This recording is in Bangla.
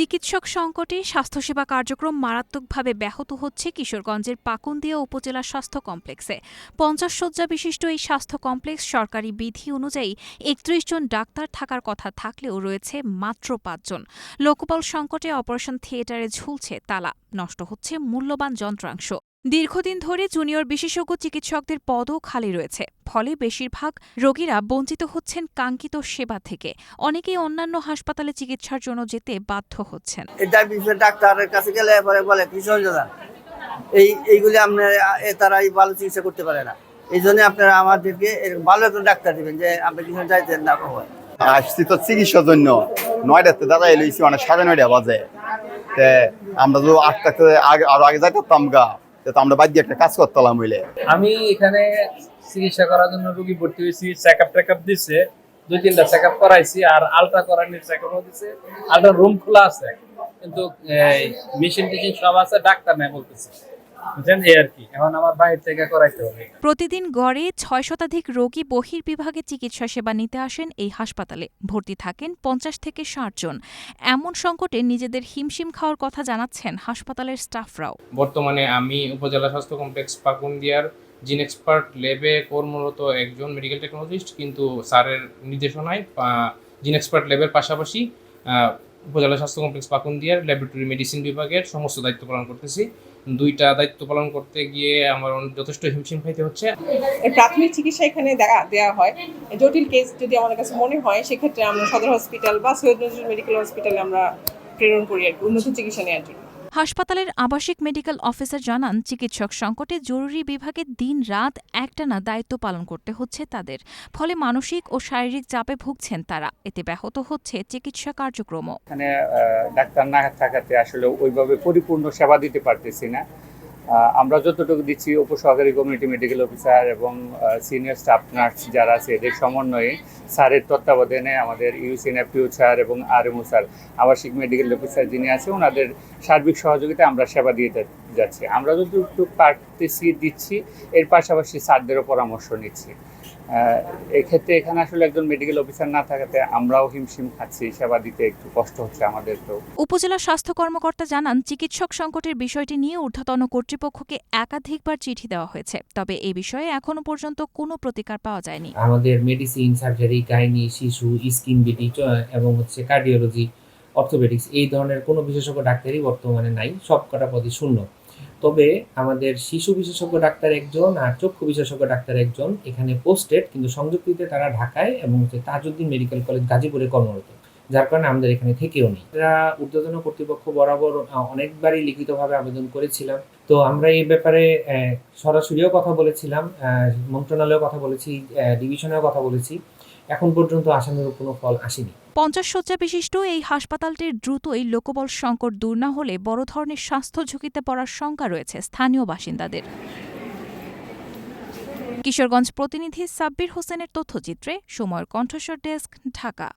চিকিৎসক সংকটে স্বাস্থ্যসেবা কার্যক্রম মারাত্মকভাবে ব্যাহত হচ্ছে কিশোরগঞ্জের পাকুন্দিয়া উপজেলা স্বাস্থ্য কমপ্লেক্সে। পঞ্চাশ শয্যা বিশিষ্ট এই স্বাস্থ্য কমপ্লেক্স সরকারি বিধি অনুযায়ী একত্রিশ জন ডাক্তার থাকার কথা থাকলেও রয়েছে মাত্র পাঁচজন লোকবল সংকটে অপারেশন থিয়েটারে ঝুলছে তালা। নষ্ট হচ্ছে মূল্যবান যন্ত্রাংশ। দীর্ঘদিন ধরে জুনিয়র বিশেষজ্ঞ চিকিৎসকদের পদও খালি রয়েছে। ফলে বেশিরভাগ রোগীরা বঞ্চিত হচ্ছেন কাঙ্ক্ষিত সেবা থেকে। অনেকেই অন্যান্য হাসপাতালে চিকিৎসার জন্য যেতে বাধ্য হচ্ছেন। এটা বিষয়ে ডাক্তারের কাছে গেলে পরে বলে দাদা এই এইগুলি আপনার এ তারাই ভালো চিকিৎসা করতে পারে না। এই জন্য আপনারা আমাদেরকে ভালো একজন ডাক্তার দিবেন যে আপনি কিশোর যাইতেন না আসছি তো চিকিৎসার জন্য। নয়টাতে দাদা এলইছি মানে সাড়ে নয়টা বাজে। আমরা তো আটটাতে আগে আরও আগে যাইতে পারতাম গা। তো আমরা বাদ দিয়ে একটা কাজ করতাম হইলে। আমি এখানে চিকিৎসা করার জন্য রোগী ভর্তি হয়েছি চেক আপ টেক আপ দিছে, দুই তিনটা চেক আপ করাইছি আর আলট্রা করানোর চেক আপও দিছে। আলট্রা রুম খোলা আছে, কিন্তু মেশিন টেশিন সব আছে, ডাক্তার নাই বলতেছে। বুঝছেন? এই আর কি। এখন আমার বাইরে থেকে করাইতে হবে। প্রতিদিন গড়ে ছয় শতাধিক রোগী বহির্বিভাগে চিকিৎসা সেবা নিতে আসেন এই হাসপাতালে। ভর্তি থাকেন পঞ্চাশ থেকে ষাট জন। এমন সংকটে নিজেদের হিমশিম খাওয়ার কথা জানাচ্ছেন হাসপাতালের স্টাফরাও। বর্তমানে আমি উপজেলা স্বাস্থ্য কমপ্লেক্স পাকুন্দিয়ার জিন এক্সপার্ট ল্যাবে কর্মরত একজন মেডিকেল টেকনোলজিস্ট কিন্তু স্যারের নির্দেশনায় জিন এক্সপার্ট ল্যাবের পাশাপাশি উপজেলা স্বাস্থ্য কমপ্লেক্স পাকুন্দিয়ার ল্যাবরেটরি মেডিসিন বিভাগের সমস্ত দায়িত্ব পালন করতেছি। দুইটা দায়িত্ব পালন করতে গিয়ে আমার যথেষ্ট হিমশিম খাইতে হচ্ছে। প্রাথমিক চিকিৎসা এখানে দেওয়া হয়। জটিল কেস যদি আমাদের কাছে মনে হয়, সেক্ষেত্রে আমরা সদর হসপিটাল বা সৈয়দ নজরুল মেডিকেল হসপিটালে আমরা প্রেরণ করি আর উন্নত চিকিৎসা নেওয়ার জন্য। হাসপাতালের আবাসিক মেডিকেল অফিসার জানান, চিকিৎসক সংকটে জরুরি বিভাগে দিন রাত একটানা দায়িত্ব পালন করতে হচ্ছে তাদের। ফলে মানসিক ও শারীরিক চাপে ভুগছেন তারা। এতে ব্যাহত হচ্ছে চিকিৎসা কার্যক্রম ডাক্তার না থাকাতে আসলে ওইভাবে পরিপূর্ণ সেবা দিতে পারতেছি না। আমরা যতটুকু দিচ্ছি উপসহকারী কমিউনিটি মেডিকেল অফিসার এবং সিনিয়র স্টাফ নার্স যারা আছে, এদের সমন্বয়ে স্যারের তত্ত্বাবধানে আমাদের ইউসিএনএফটিউ স্যার এবং আরএমও স্যার আবাসিক মেডিকেল অফিসার যিনি আছে, ওনাদের সার্বিক সহযোগিতায় আমরা সেবা দিয়ে যাচ্ছি। আমরা যতটুকু পারতেছি দিচ্ছি, এর পাশাপাশি স্যারদেরও পরামর্শ নিচ্ছি। এক্ষেত্রে এখানে আসলে একজন মেডিকেল অফিসার না থাকাতে আমরাও হিমশিম খাচ্ছি সেবা দিতে একটু কষ্ট হচ্ছে আমাদেরকেও উপজেলা স্বাস্থ্য কর্মকর্তা জানান চিকিৎসক সংকটের বিষয়টি নিয়ে ঊর্ধ্বতন কর্তৃপক্ষকে একাধিকবার চিঠি দেওয়া হয়েছে তবে এ বিষয়ে এখনও পর্যন্ত কোনো প্রতিকার পাওয়া যায়নি। আমাদের মেডিসিন সার্জারি গাইনি শিশু স্কিন বিডি এবং হচ্ছে কার্ডিওলজি অর্থোপেডিক্স এই ধরনের কোনো বিশেষজ্ঞ ডাক্তারই বর্তমানে নাই সব কটা পদই শূন্য। তবে আমাদের শিশু বিশেষজ্ঞ ডাক্তার একজন আর চক্ষু বিশেষজ্ঞ ডাক্তার একজন এখানে পোস্টেড কিন্তু সংযুক্তিতে তারা ঢাকায় এবং তাজউদ্দিন মেডিকেল কলেজ গাজীপুরে কর্মরত, যার কারণে আমাদের এখানে থেকেও নেই। এরা ঊর্ধ্বতন কর্তৃপক্ষ বরাবর অনেকবারই লিখিতভাবে আবেদন করেছিলাম। তো আমরা এই ব্যাপারে সরাসরিও কথা বলেছিলাম মন্ত্রণালয়েও কথা বলেছি ডিভিশনেও কথা বলেছি। এখন পর্যন্ত আসামের কোনো ফল আসেনি। পঞ্চাশ শয্যা বিশিষ্ট এই হাসপাতালটির দ্রুতই লোকবল সংকট দূর না হলে বড় ধরনের স্বাস্থ্য ঝুঁকিতে পড়ার শঙ্কা রয়েছে স্থানীয় বাসিন্দাদের। কিশোরগঞ্জ প্রতিনিধি সাব্বির হোসেনের তথ্যচিত্রে সময়ের কণ্ঠস্বর ডেস্ক, ঢাকা।